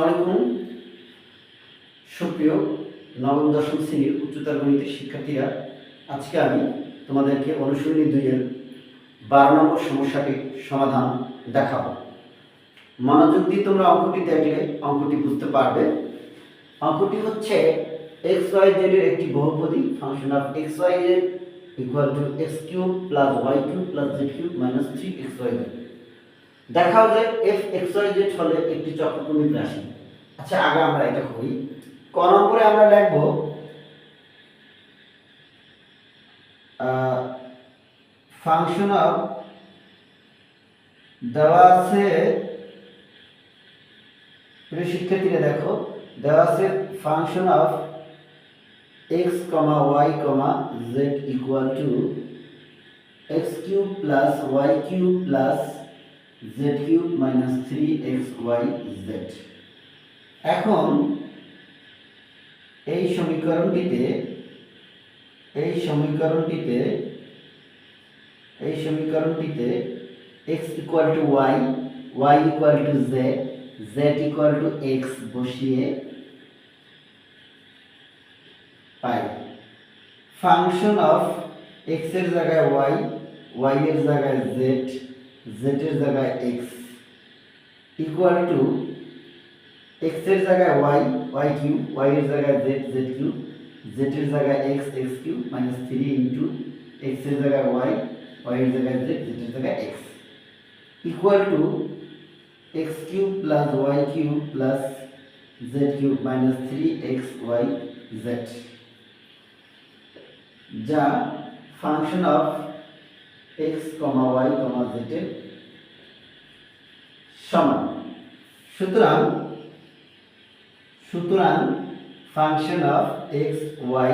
আলাইকুম। সুপ্রিয় নবম, দশম শ্রেণির উচ্চতর গণিতের শিক্ষার্থীরা, আজকে আমি তোমাদেরকে অনুশীলনী দুইয়ের বারো নম্বর সমস্যাটির সমাধান দেখাবো। মনোযোগ দিয়ে তোমরা অঙ্কটি দেখলে অঙ্কটি বুঝতে পারবে। অঙ্কটি হচ্ছে এক্স ওয়াই জেড এর একটি বহুপদী function of x y z equal to x cube plus y cube plus z cube minus three x y z দেখাও যে এফ এক্স ওয়াই জেড হলে একটি চক্রক্রমিক রাশি। আচ্ছা আগে আমরা এটা করি। ক নম্বরে আমরা লিখব ফাংশন অফ দেওয়া আছে প্রিয় শিক্ষার্থীরা দেখো দেওয়া আছে function of x comma y comma z equal to x cube plus y cube plus z cube minus three x y z এখন এই সমীকরণটিতে এই সমীকরণটিতে এই সমীকরণটিতে x equal to y y equal to z z equal to x বসিয়ে পাই। Function of এক্সের জায়গায় ওয়াই ওয়াই এর জায়গায় জেড জেড এর জায়গায় এক্স ইকুয়াল টু এক্সের জায়গায় ওয়াই ওয়াই কিউ ওয়াই এর জায়গায় জেড জেড কিউ জেড এর জায়গায় x x cube minus three into এক্সের জায়গায় ওয়াই ওয়াই এর জায়গায় জেড জেড এর জায়গায় x equal to x cube plus y cube plus z cube minus three x y z যা function of x comma y comma z এর সমান। সুতরাং সুতরাং function of x y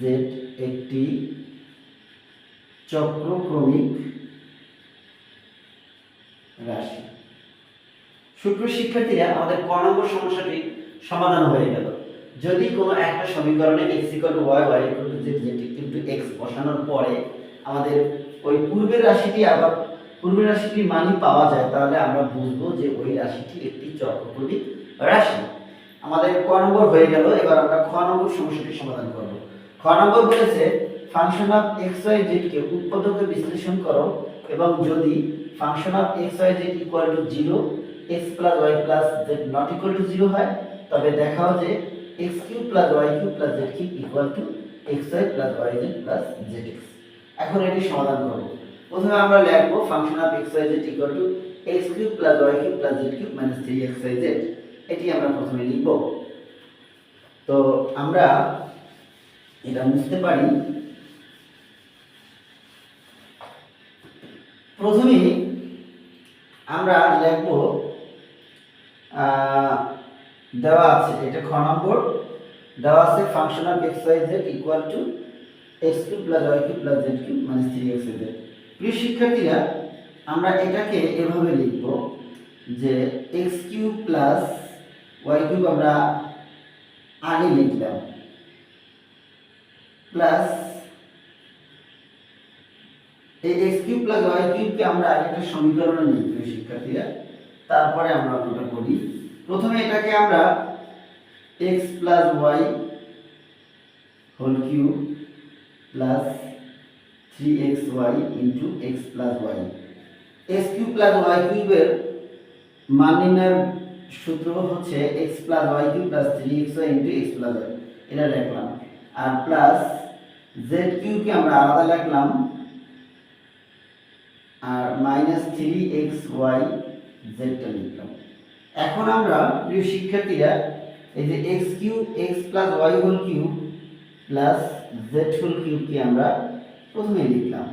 z একটি চক্রক্রমিক রাশি। সূত্র শিক্ষার্থীরা, আমাদের ক নম্বর সমস্যাটি সমাধান হয়ে গেল। যদি কোনো একটা সমীকরণে x y y equal to x বসানোর পরে আমাদের ওই পূর্বের রাশিটি আবার, পূর্বের রাশিটির মানই পাওয়া যায়, তাহলে আমরা বুঝব যে ওই রাশিটি একটি চক্রক্রমিক রাশি। আমাদের ক নম্বর হয়ে গেল, এবার আমরা খ নম্বর সমস্যাটি সমাধান করব। খ নম্বর বলেছে function of x y z কে উৎপাদকে বিশ্লেষণ করো এবং যদি function of x y z equal to zero x plus y plus z not equal to zero হয়, তবে দেখাও যে x cube plus y cube plus z cube equal to x y plus y z plus z x এখন এটি সমাধান করব। প্রথমে আমরা লিখব function of x y z equal to x cube plus y cube plus z cube minus three x y z এটি আমরা প্রথমে লিখব। তো আমরা এটা বুঝতে পারি। প্রথমে আমরা লিখব দেওয়া আছে এটা খ নম্বর। দেওয়া আছে function of x y z equal to x cube plus y cube plus z cube minus three x z প্রিয় শিক্ষার্থীরা, আমরা এটাকে এভাবে লিখব যে x cube plus y cube আমরা আগে লিখলাম? প্লাস এই এক্স কিউব প্লাস ওয়াই কিউবকে আমরা আরেকটা সমীকরণে নিই শিক্ষার্থীরা। তারপরে আমরা ওটা করি। প্রথমে এটাকে আমরা x plus y whole cube plus three x y into x plus y x cube plus y কিউবের মান নির্ণয়ের সূত্র হচ্ছে x plus y cube plus three x y into x plus y এটা লিখলাম আর প্লাস জেড কিউবকে আমরা আলাদা লিখলাম আর মাইনাস থ্রি এক্স ওয়াই জেডটা লিখলাম। এখন আমরা প্রিয় শিক্ষার্থীরা, এই যে x cube x plus y whole cube plus z whole কিউবকে আমরা প্রথমে লিখলাম।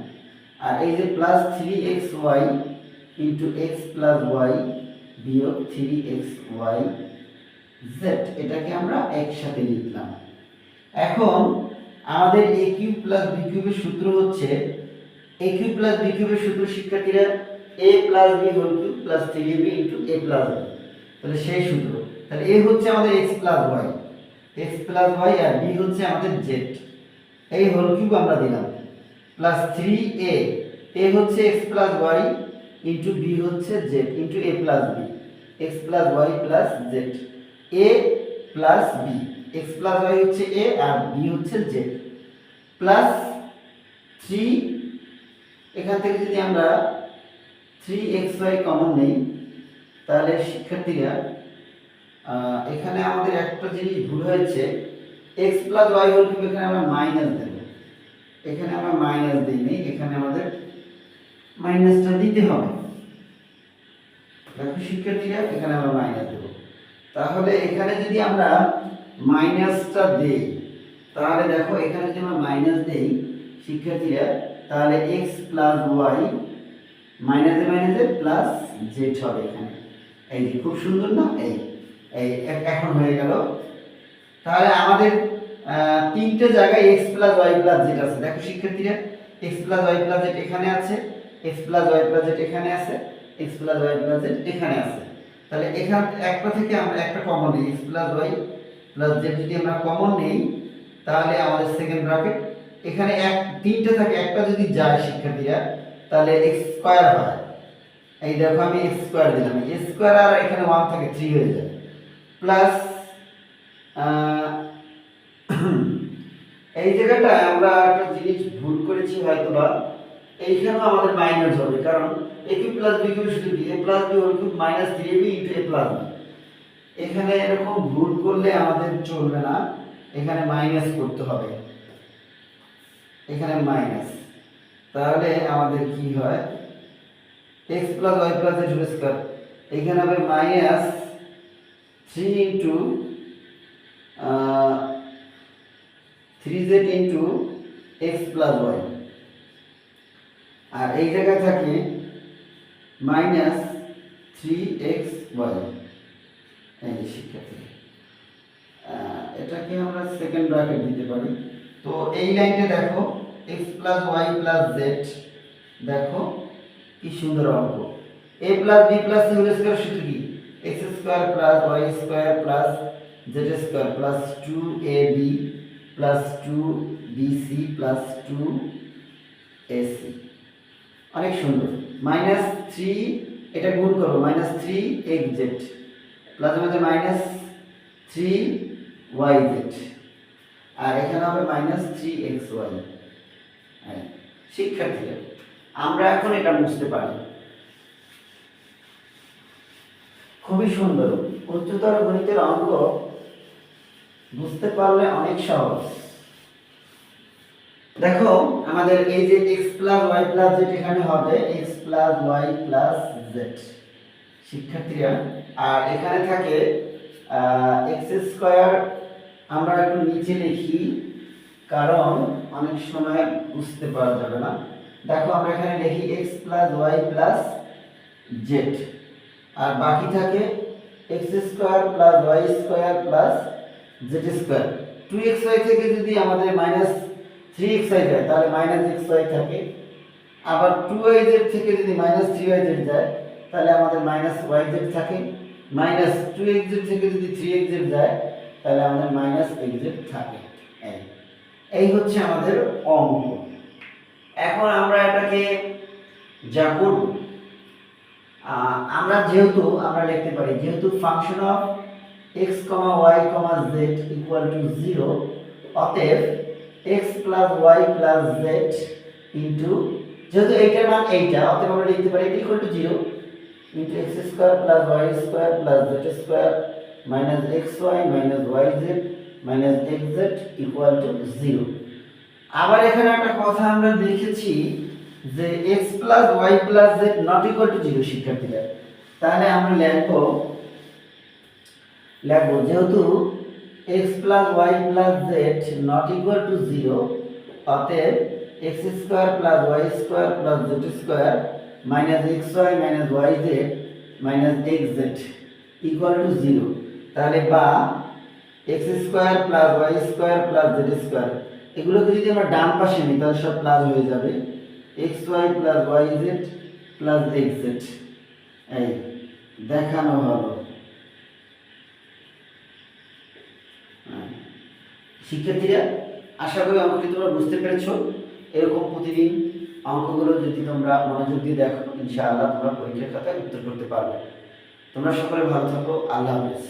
আর এই যে plus three x y into x plus y বিয়োগ থ্রি এক্স ওয়াই জেড, এটাকে আমরা একসাথে লিখলাম। এখন আমাদের এ কিউব প্লাস বি কিউবের সূত্র হচ্ছে, এ কিউব প্লাস বি কিউবের সূত্র শিক্ষার্থীরা a plus b whole cube plus three b into a plus b. তাহলে সেই সূত্র। তাহলে এ হচ্ছে আমাদের x plus y. X plus y আর বি হচ্ছে আমাদের জেড। এই হোল কিউব আমরা দিলাম। প্লাস থ্রি এ এ হচ্ছে x plus y into b হচ্ছে z into a plus b. X plus y plus z a plus b x plus y হচ্ছে a আর B হচ্ছে জেড প্লাস থ্রি এখান থেকে যদি আমরা থ্রি এক্স ওয়াই কমন নেই, তাহলে শিক্ষার্থীরা এখানে আমাদের একটা জিনিস ভুল হয়েছে। X plus y whole cube এখানে আমরা মাইনাস দেব। এখানে আমরা মাইনাস দিইনি, এখানে আমাদের মাইনাসটা দিতে হবে। দেখো শিক্ষার্থীরা এখানে আমরা মাইনাস দেব। তাহলে এখানে যদি আমরা মাইনাসটা দেই, তাহলে দেখো এখানে যদি আমরা মাইনাস দেই শিক্ষার্থীরা, তাহলে এক্স প্লাস ওয়াই মাইনাসে মাইনাসে প্লাস জেড হবে এখানে। এই যে খুব সুন্দর না? এই এই এখন হয়ে গেল। তাহলে আমাদের তিনটে জায়গায় x plus y plus z আছে। দেখো শিক্ষার্থীরা x plus y plus z এখানে আছে x plus y plus z এখানে আছে। X plus y plus z এখানে আছে। তাহলে এখান একটা থেকে আমরা একটা কমন নিই x plus y plus z যদি আমরা কমন নেই, তাহলে আমাদের সেকেন্ড ব্র্যাকেট এখানে এক, তিনটে থাকে, একটা যদি যায় শিক্ষার্থীরা, তাহলে এক্স স্কোয়ার হয়। এই দেখো আমি এক্স স্কোয়ার দিলাম। এক্স স্কোয়ার আর এখানে ওয়ান থাকে থ্রি হয়ে যায়। প্লাস এই জায়গাটায় আমরা একটা জিনিস ভুল করেছি হয়তো বা এইখানেও আমাদের মাইনাস হবে, কারণ a cube plus b cube শুধু b a plus b whole cube minus three b into a plus b এখানে এরকম ভুল করলে আমাদের চলবে না। এখানে মাইনাস করতে হবে। এখানে মাইনাস তাহলে আমাদের কি হয়? X plus y plus whole square এখানে হবে minus three into three z into x plus y আর এই জায়গায় থাকে মাইনাস থ্রি এক্স ওয়াই। এই যে শিক্ষার্থী। এটাকে আমরা সেকেন্ড ব্র্যাকেট দিতে পারি। তো এই লাইনটা দেখো, x plus y plus z. দেখো, কি সুন্দর অঙ্ক। A plus b plus whole square সূত্র কি? X square plus y square plus z square plus two a b plus two b c plus two a c. অনেক সুন্দর। Minus three, এটা গুণ করো minus three x z plus মধ্যে minus three y z. আর এখানে হবে minus three x Y. শিক্ষার্থীরা, আমরা এখন এটা বুঝতে পারি। খুবই সুন্দর, উচ্চতর গণিতের অঙ্ক বুঝতে পারলে অনেক সহজ। দেখো, আমাদের এই যে x plus y plus z এখানে হবে প্লাস ওয়াই প্লাস জেড শিক্ষার্থীরা, আর এখানে থাকে এক্স স্কোয়ার আমরা একটু নিচে লিখি, কারণ অনেক সময় বুঝতে পারা যাবে না। দেখো, আমরা এখানে লিখি x plus y plus z আর বাকি থাকে x square plus y square plus z square two x y থেকে যদি আমাদের মাইনাস থ্রি এক্স ওয়াই যায়, তাহলে মাইনাস এক্স ওয়াই থাকে। আবার টু ওয়াই জেড থেকে যদি মাইনাস থ্রি ওয়াই জেড যায়, তাহলে আমাদের মাইনাস ওয়াই জেড থাকে। মাইনাস টু এক্স জেড থেকে যদি থ্রি এক্স জেড যায়, তাহলে আমাদের মাইনাস এক্স জেড থাকে। এই হচ্ছে আমাদের অঙ্ক। এখন আমরা এটাকে যা করব আমরা যেহেতু, আমরা লিখতে পারি, যেহেতু function of x comma y comma z equal to zero অতএব x plus y plus z into যেহেতু এইটার মান এইটা, অতএব আমরা লিখতে পারি এটা equal to zero into x square plus y square plus z square minus x y minus y z minus x z equal to zero আবার এখানে একটা কথা আমরা দেখেছি যে x plus y plus z not equal to zero শিক্ষার্থীরা। তাহলে আমরা লিখব লিখব যেহেতু x plus y plus z not equal to zero অতএব x square plus y square plus z square minus x y minus y z minus x z equal to zero তাহলে বা x square plus y square plus z square এগুলোকে যদি আমরা ডান পাশে নিই, তাহলে সব প্লাস হয়ে যাবে। X y plus y z plus x z এই, দেখানো হলো। শিক্ষার্থীরা, আশা করি অঙ্কটি তোমরা বুঝতে পেরেছ। এরকম প্রতিদিন অঙ্কগুলো যদি তোমরা মনোযোগ দিয়ে দেখো, ইনশাআল্লাহ তোমরা পরীক্ষার খাতায় উত্তর করতে পারবে। তোমরা সকলে ভালো থাকো, আল্লাহ হাফেজ।